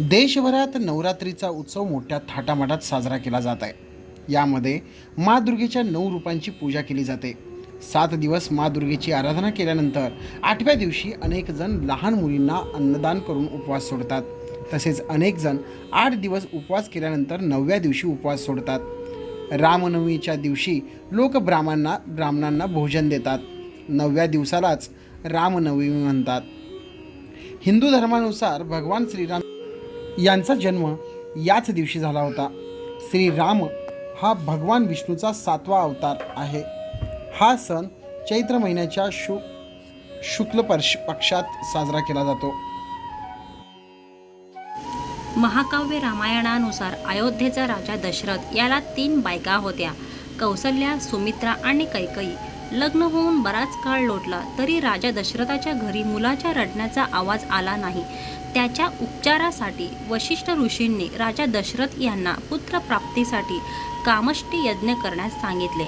देशभरात नवरात्रीचा उत्सव मोठ्या थाटामाटात साजरा केला जात आहे. यामध्ये मा दुर्गेच्या नऊ रूपांची पूजा केली जाते. सात दिवस मा दुर्गेची आराधना केल्यानंतर आठव्या दिवशी अनेक जण लहान मुलींना अन्नदान करून उपवास सोडतात. तसेच अनेक जण आठ दिवस उपवास केल्यानंतर नवव्या दिवशी उपवास सोडतात. रामनवमीच्या दिवशी लोक ब्राह्मणांना ब्राह्मणांना भोजन देतात. नवव्या दिवसालाच रामनवमी म्हणतात. हिंदू धर्मानुसार भगवान श्रीराम यांचा जन्म याच दिवशी झाला होता. श्रीराम हा भगवान विष्णूचा सातवा अवतार आहे. हा सण चैत्र महिन्याच्या शु शुक्ल पर्श पक्षात साजरा केला जातो. महाकाव्य रामायणानुसार अयोध्येचा राजा दशरथ याला तीन बायका होत्या. कौसल्या सुमित्रा आणि कैकई लग्न होऊन बराच काळ लोटला तरी राजा दशरथाच्या घरी मुलाच्या रडण्याचा आवाज आला नाही. त्याच्या उपचारासाठी वशिष्ठ ऋषींनी राजा दशरथ यांना पुत्रप्राप्तीसाठी कामष्टी यज्ञ करण्यास सांगितले.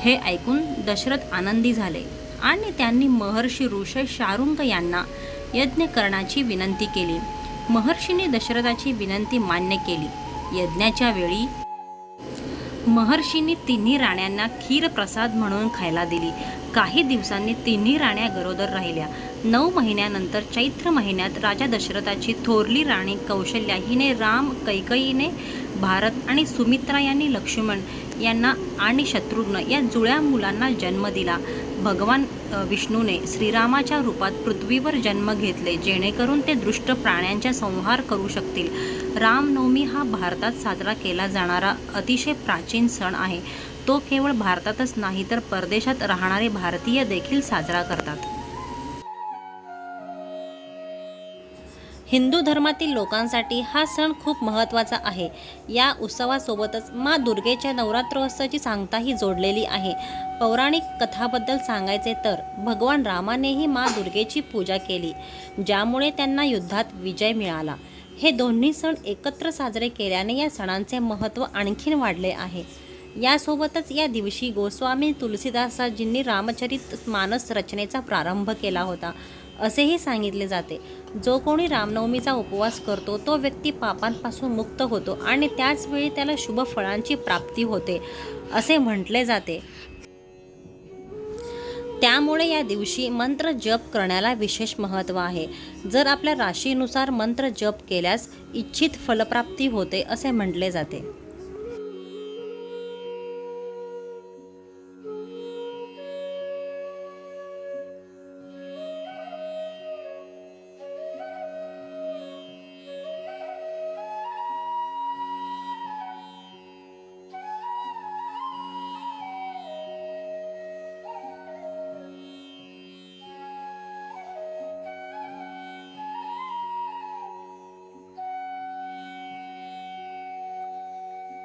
हे ऐकून दशरथ आनंदी झाले आणि त्यांनी महर्षी ऋषय शारुंग यांना यज्ञ करण्याची विनंती केली. महर्षीने दशरथाची विनंती मान्य केली. यज्ञाच्या वेळी महर्षींनी तिन्ही राण्यांना खीर प्रसाद म्हणून खायला दिली. काही दिवसांनी तिन्ही राण्या गरोदर राहिल्या. नऊ महिन्यानंतर चैत्र महिन्यात राजा दशरथाची थोरली राणी कौशल्या हिने राम कैकईने भारत आणि सुमित्रा यांनी लक्ष्मण यांना आणि शत्रुघ्न या जुळ्या मुलांना जन्म दिला. भगवान विष्णूने श्रीरामाच्या रूपात पृथ्वीवर जन्म घेतले जेणेकरून ते दृष्ट प्राण्यांचा संहार करू शकतील. रामनवमी हा भारतात साजरा केला जाणारा अतिशय प्राचीन सण आहे. तो केवळ भारतातच नाही तर परदेशात राहणारे भारतीय देखील साजरा करतात. हिंदू धर्मातील लोकांसाठी हा सण खूप महत्त्वाचा आहे. या उत्सवासोबतच मा दुर्गेच्या नवरात्रोत्सवाची सांगताही जोडलेली आहे. पौराणिक कथाबद्दल सांगायचे तर भगवान रामानेही मा दुर्गेची पूजा केली ज्यामुळे त्यांना युद्धात विजय मिळाला. हे दोन्ही सण एकत्र साजरे केल्याने या सणांचे महत्त्व आणखीन वाढले आहे. यासोबतच या दिवशी गोस्वामी तुलसीदासजींनी रामचरित मानस रचनेचा प्रारंभ केला होता. असेही सांगितले जाते. जो कोणी रामनवमीचा उपवास करतो तो व्यक्ती पापांपासून मुक्त होतो आणि त्याचवेळी त्याला शुभ फळांची प्राप्ती होते असे म्हटले जाते. त्यामुळे या दिवशी मंत्र जप करण्याला विशेष महत्त्व आहे. जर आपल्या राशीनुसार मंत्र जप केल्यास इच्छित फलप्राप्ती होते असे म्हटले जाते.